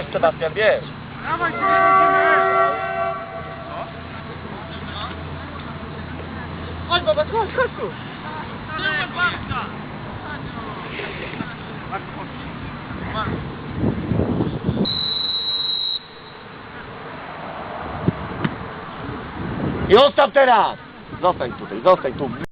Wiesz Sebastian, wiesz. Dawaj, Chodź baba, chodź, chodź tu. I odstaw teraz! Zostań tutaj, zostań tu.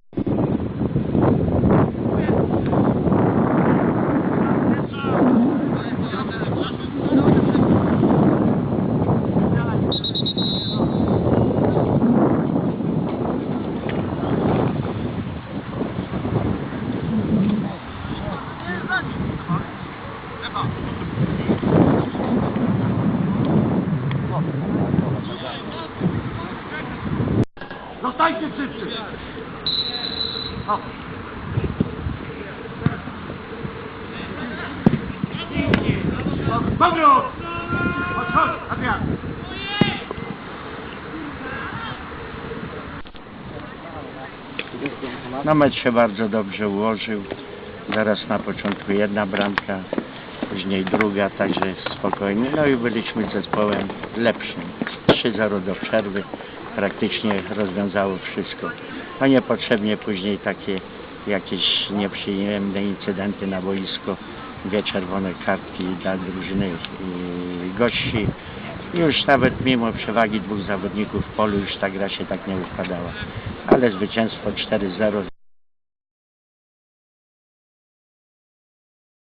Zostańcie szybciej! O. Powrót! Chodź, chodź, Adrian. No mecz się bardzo dobrze ułożył. Zaraz na początku jedna bramka, później druga, także spokojnie. No i byliśmy zespołem lepszym. 3-0 do przerwy praktycznie rozwiązało wszystko. No niepotrzebnie później takie jakieś nieprzyjemne incydenty na boisko, dwie czerwone kartki dla drużyny yy, gości. Już nawet mimo przewagi dwóch zawodników w polu już ta gra się tak nie układała. Ale zwycięstwo 4-0